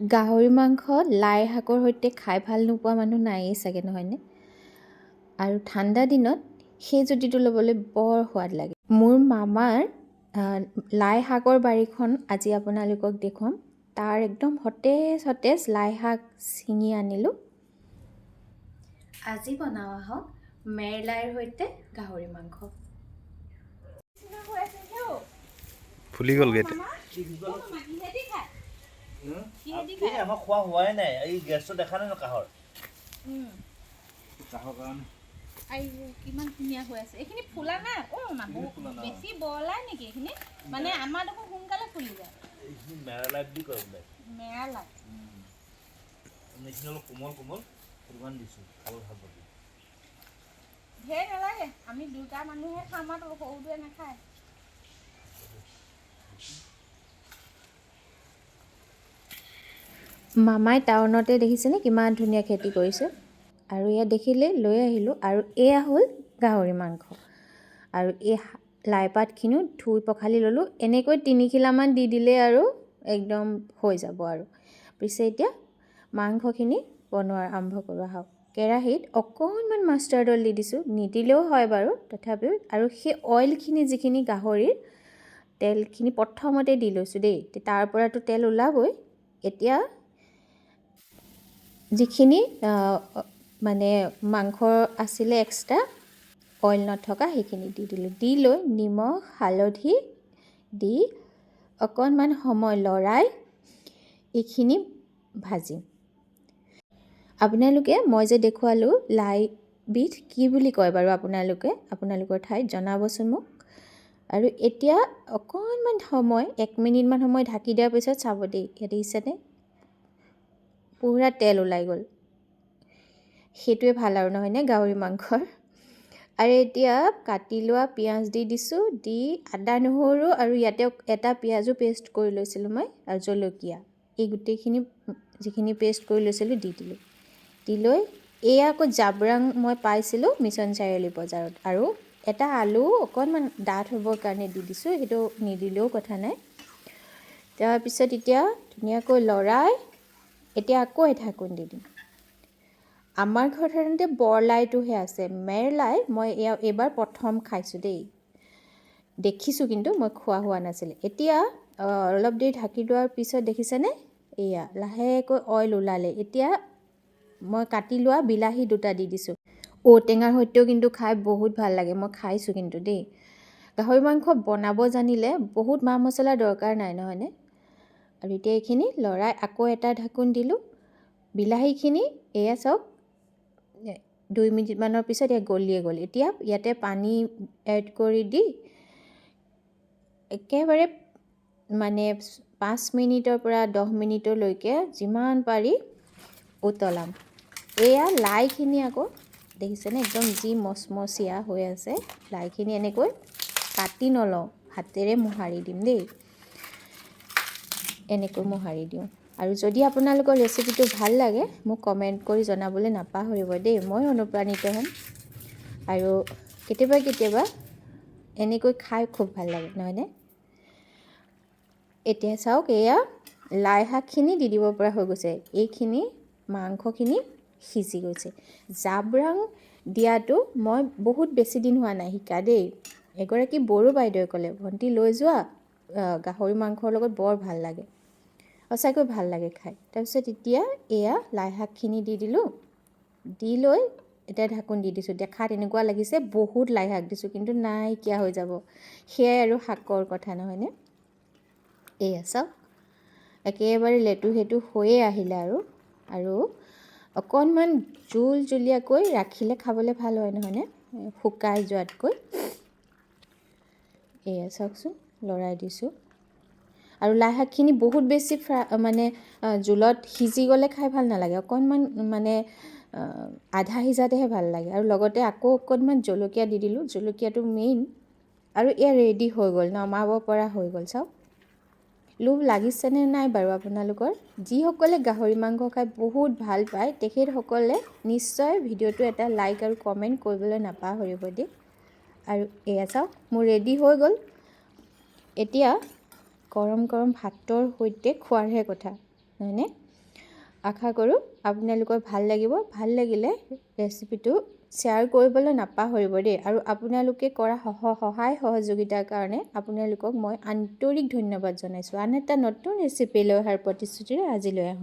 গাহৰি মাংস লাই শাকৰ সৈতে খাই ভাল নোপোৱা মানুহ নায়েই চাগে নহয়নে? আৰু ঠাণ্ডা দিনত সেই জুতিটো ল'বলৈ বৰ সোৱাদ লাগে। মোৰ মামাৰ লাই শাকৰ বাৰীখন আজি আপোনালোকক দেখুৱাম। তাৰ একদম সতেজ সতেজ লাই শাক ছিঙি আনিলোঁ। আজি বনাওঁ আহক মেৰলাইৰ সৈতে গাহৰি মাংস। ফুলি গ'লগৈ এতিয়া আমাৰ খোৱা হোৱাই নাই এই গেছটো দেখা নাই ন কাহৰ? কাহৰ কাৰণে। কিমান ধুনীয়া হৈ আছে। এইখিনি ফুলা নাই অকণমান বেছি বলাই নেকি এইখিনি? মানে আমাৰ দেখোন সোনকালে ফুলি যায়। এইখিনি মেৰালাই বুলি কয় বোলে। মেৰালাই এইখিনি অলপ কোমল কোমল সেইটো দিছোঁ খাব ভালো পাবি। ঢেৰ নালাগে। আমি দুটা মানুহে খাম আৰু সৰুটোৱে নাখায়। মামাই টাউনতে দেখিছেনে কিমান ধুনীয়া খেতি কৰিছে। আৰু ইয়াত দেখিলে লৈ আহিলোঁ। আৰু এয়া হ'ল গাহৰি মাংস। আৰু এই শা- লাই পাতখিনিও ধুই পখালি ল'লোঁ। এনেকৈ তিনিখিলামান দি দিলে আৰু একদম হৈ যাব আৰু। পিছে এতিয়া মাংসখিনি বনোৱা আৰম্ভ কৰোঁ। আহক কেৰাহীত অকণমান মাষ্টাৰ্ড অইল দি দিছোঁ। নিদিলেও হয় বাৰু তথাপিও। আৰু সেই অইলখিনি যিখিনি গাহৰিৰ তেলখিনি প্ৰথমতে দি লৈছোঁ দেই। তাৰ পৰাতো তেল ওলাবই। এতিয়া যিখিনি মানে মাংস আছিলে এক্সট্ৰা অইল নথকা সেইখিনি দি দিলোঁ। দি লৈ নিমখ হালধি দি অকণমান সময় লৰাই এইখিনি ভাজিম। আপোনালোকে মই যে দেখুৱালোঁ লাইবিধ কি বুলি কয় বাৰু আপোনালোকে? আপোনালোকৰ ঠাইত জনাবচোন মোক। আৰু এতিয়া অকণমান সময় এক মিনিটমান সময় ঢাকি দিয়াৰ পিছত চাব দেই ইয়াত দেখিছেনে পূৰা তেল ওলাই গ'ল। সেইটোৱে ভাল আৰু নহয়নে গাহৰি মাংসৰ? আৰু এতিয়া কাটি লোৱা পিঁয়াজ দি দিছোঁ দি আদা নহৰু আৰু ইয়াতে এটা পিঁয়াজো পেষ্ট কৰি লৈছিলোঁ মই আৰু জলকীয়া। এই গোটেইখিনি যিখিনি পেষ্ট কৰি লৈছিলোঁ দি দিলোঁ। দি লৈ এয়া আকৌ জাবৰাং মই পাইছিলোঁ মিছন চাৰিআলি বজাৰত। আৰু এটা আলু অকণমান ডাঠ হ'বৰ কাৰণে দি দিছোঁ সেইটো নিদিলেও কথা নাই। তাৰপিছত এতিয়া ধুনীয়াকৈ লৰাই এতিয়া আকৌ এই ঢাকোন দি দিম আমাৰ ঘৰত সাধাৰণতে বৰলাইটোহে আছে। মেৰলাই মই এয়া এইবাৰ প্ৰথম খাইছোঁ দেই। দেখিছোঁ কিন্তু মই খোৱা হোৱা নাছিলে। এতিয়া অলপ দেৰি ঢাকি লোৱাৰ পিছত দেখিছেনে? এয়া লাহেকৈ অইল ওলালে। এতিয়া মই কাটি লোৱা বিলাহী দুটা দি দিছোঁ। ঔটেঙাৰ সৈতেও কিন্তু খাই বহুত ভাল লাগে। মই খাইছোঁ কিন্তু দেই। গাহৰি মাংস বনাব জানিলে বহুত মা মছলা দৰকাৰ নাই নহয়নে? আৰু এতিয়া এইখিনি লৰাই আকৌ এটা ঢাকোন দিলোঁ। বিলাহীখিনি এয়া চাওক দুই মিনিটমানৰ পিছত এয়া গলিয়ে গ'ল। এতিয়া ইয়াতে পানী এড কৰি দি একেবাৰে মানে পাঁচ মিনিটৰ পৰা দহ মিনিটলৈকে যিমান পাৰি উতলাম। এয়া লাইখিনি আকৌ, দেখিছেনে একদম যি মচমচীয়া হৈ আছে। লাইখিনি এনেকৈ কাটি নলওঁ, হাতেৰে মোহাৰি দিম দেই। এনেকৈ মোহাৰি দিওঁ। আৰু যদি আপোনালোকৰ ৰেচিপিটো ভাল লাগে মোক কমেণ্ট কৰি জনাবলৈ নাপাহৰিব দেই মই অনুপ্ৰাণিত হ'ম। আৰু কেতিয়াবা কেতিয়াবা এনেকৈ খাই খুব ভাল লাগে নহয়নে? এতিয়া চাওক এয়া লাই শাকখিনি দি দিব পৰা হৈ গৈছে। এইখিনি মাংসখিনি সিজি গৈছে। জাব্ৰাং দিয়াটো মই বহুত বেছি দিন হোৱা নাই শিকা দেই। এগৰাকী বড়ো বাইদেৱে ক'লে ভণ্টি লৈ যোৱা। গাহৰি মাংসৰ লগত বৰ ভাল লাগে। সঁচাকৈ ভাল লাগে খাই। তাৰপিছত এতিয়া এয়া লাই শাকখিনি দি দিলোঁ। দি লৈ এতিয়া ঢাকোন দি দিছোঁ। দেখাত এনেকুৱা লাগিছে বহুত লাই শাক দিছোঁ কিন্তু নাইকিয়া হৈ যাব। সেয়াই আৰু শাকৰ কথা নহয়নে এয়া চাওক। একেবাৰে লেটু সেটু হৈয়ে আহিলে আৰু। আৰু অকণমান জোল জুলীয়াকৈ ৰাখিলে খাবলৈ ভাল হয় নহয়নে শুকাই যোৱাতকৈ। এয়া চাওকচোন। লৰাই দিছোঁ। আৰু লাই শাকখিনি বহুত বেছি ফ্ৰা মানে জোলত সিজি গ'লে খাই ভাল নালাগে। অকণমান মানে আধা সিজাতেহে ভাল লাগে। আৰু লগতে আকৌ অকণমান জলকীয়া দি দিলোঁ। জলকীয়াটো মেইন আৰু এয়া ৰেডি হৈ গ'ল নমাব পৰা হৈ গ'ল। চাওক। লোভ লাগিছেনে নাই বাৰু আপোনালোকৰ? যিসকলে গাহৰি মাংস খাই বহুত ভাল পায় তেখেতসকলে নিশ্চয় ভিডিঅ'টো এটা লাইক আৰু কমেণ্ট কৰিবলৈ নাপাহৰিব দেই। আৰু এয়া চাওক মোৰ ৰেডি হৈ গ'ল। এতিয়া গৰম গৰম ভাতৰ সৈতে খোৱাৰহে কথা নহয়নে আশা কৰোঁ আপোনালোকৰ ভাল লাগিব। ভাল লাগিলে ৰেচিপিটো শ্বেয়াৰ কৰিবলৈ নাপাহৰিব দেই। আৰু আপোনালোকে কৰা সহ সহায় সহযোগিতাৰ কাৰণে আপোনালোকক মই আন্তৰিক ধন্যবাদ জনাইছোঁ। আন এটা নতুন ৰেচিপি লৈ অহাৰ প্ৰতিশ্ৰুতিৰে আজিলৈ আহোঁ।